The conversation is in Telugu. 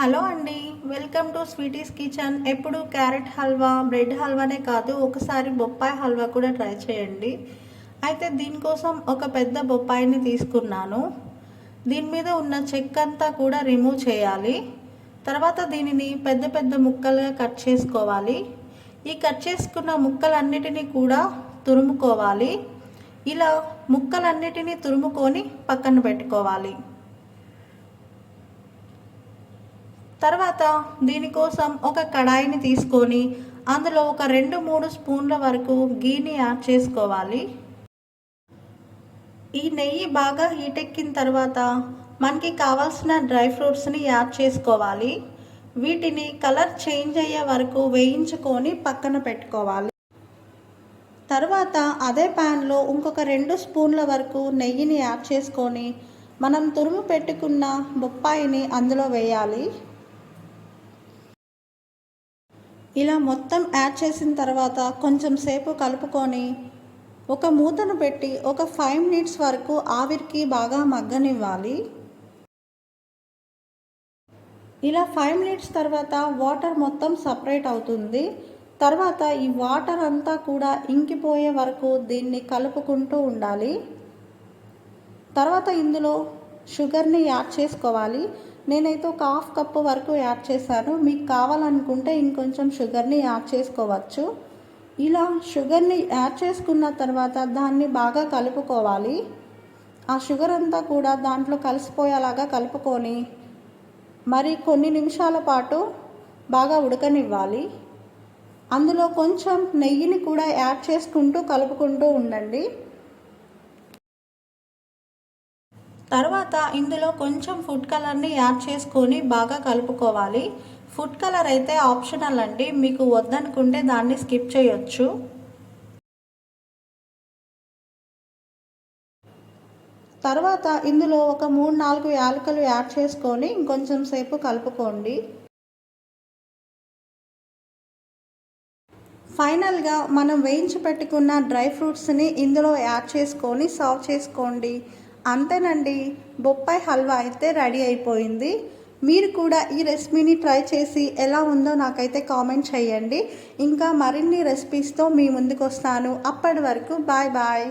హలో అండి వెల్కమ్ టు స్వీటీస్ కిచెన్. ఎప్పుడు క్యారెట్ హల్వా బ్రెడ్ హల్వానే కాదు ఒకసారి బొప్పాయి హల్వా కూడా ట్రై చేయండి. అయితే దీనికోసం ఒక పెద్ద బొప్పాయిని తీసుకున్నాను. దీని మీద ఉన్న చెక్క అంతా కూడా రిమూవ్ చేయాలి. తర్వాత దీనిని పెద్ద పెద్ద ముక్కలుగా కట్ చేసుకోవాలి. ఈ కట్ చేసుకున్న ముక్కలన్నిటినీ కూడా తురుముకోవాలి. ఇలా ముక్కలన్నిటినీ తురుముకొని పక్కన పెట్టుకోవాలి. తర్వాత దీనికోసం ఒక కడాయిని తీసుకొని అందులో ఒక రెండు మూడు స్పూన్ల వరకు గీని యాడ్ చేసుకోవాలి. ఈ నెయ్యి బాగా హీట్ ఎక్కిన తర్వాత మనకి కావాల్సిన డ్రై ఫ్రూట్స్ని యాడ్ చేసుకోవాలి. వీటిని కలర్ చేంజ్ అయ్యే వరకు వేయించుకొని పక్కన పెట్టుకోవాలి. తర్వాత అదే ప్యాన్లో ఇంకొక రెండు స్పూన్ల వరకు నెయ్యిని యాడ్ చేసుకొని మనం తురుము పెట్టుకున్న బొప్పాయిని అందులో వేయాలి. ఇలా మొత్తం యాడ్ చేసిన తర్వాత కొంచెం సేపు కలుపుకొని ఒక మూతను పెట్టి ఒక ఫైవ్ మినిట్స్ వరకు ఆవిరికి బాగా మగ్గనివ్వాలి. ఇలా ఫైవ్ మినిట్స్ తర్వాత వాటర్ మొత్తం సపరేట్ అవుతుంది. తర్వాత ఈ వాటర్ అంతా కూడా ఇంకిపోయే వరకు దీన్ని కలుపుకుంటూ ఉండాలి. తర్వాత ఇందులో షుగర్ని యాడ్ చేసుకోవాలి. నేనైతే ఒక హాఫ్ కప్పు వరకు యాడ్ చేశాను. మీకు కావాలనుకుంటే ఇంకొంచెం షుగర్ని యాడ్ చేసుకోవచ్చు. ఇలా షుగర్ని యాడ్ చేసుకున్న తర్వాత దాన్ని బాగా కలుపుకోవాలి. ఆ షుగర్ అంతా కూడా దాంట్లో కలిసిపోయేలాగా కలుపుకొని మరి కొన్ని నిమిషాల పాటు బాగా ఉడకనివ్వాలి. అందులో కొంచెం నెయ్యిని కూడా యాడ్ చేసుకుంటూ కలుపుకుంటూ ఉండండి. తర్వాత ఇందులో కొంచెం ఫుడ్ కలర్ని యాడ్ చేసుకొని బాగా కలుపుకోవాలి. ఫుడ్ కలర్ అయితే ఆప్షనల్ అండి. మీకు వద్దనుకుంటే దాన్ని స్కిప్ చేయొచ్చు. తర్వాత ఇందులో ఒక మూడు నాలుగు యాలకులు యాడ్ చేసుకొని ఇంకొంచెం సేపు కలుపుకోండి. ఫైనల్గా మనం వేయించి పెట్టుకున్న డ్రై ఫ్రూట్స్ని ఇందులో యాడ్ చేసుకొని సర్వ్ చేసుకోండి. అంతేనండి. బొప్పాయి హల్వా అయితే రెడీ అయిపోయింది. మీరు కూడా ఈ రెసిపీని ట్రై చేసి ఎలా ఉందో నాకైతే కామెంట్ చేయండి. ఇంకా మరిన్ని రెసిపీస్తో మీ ముందుకు వస్తాను అప్పటి వరకు బాయ్ బాయ్.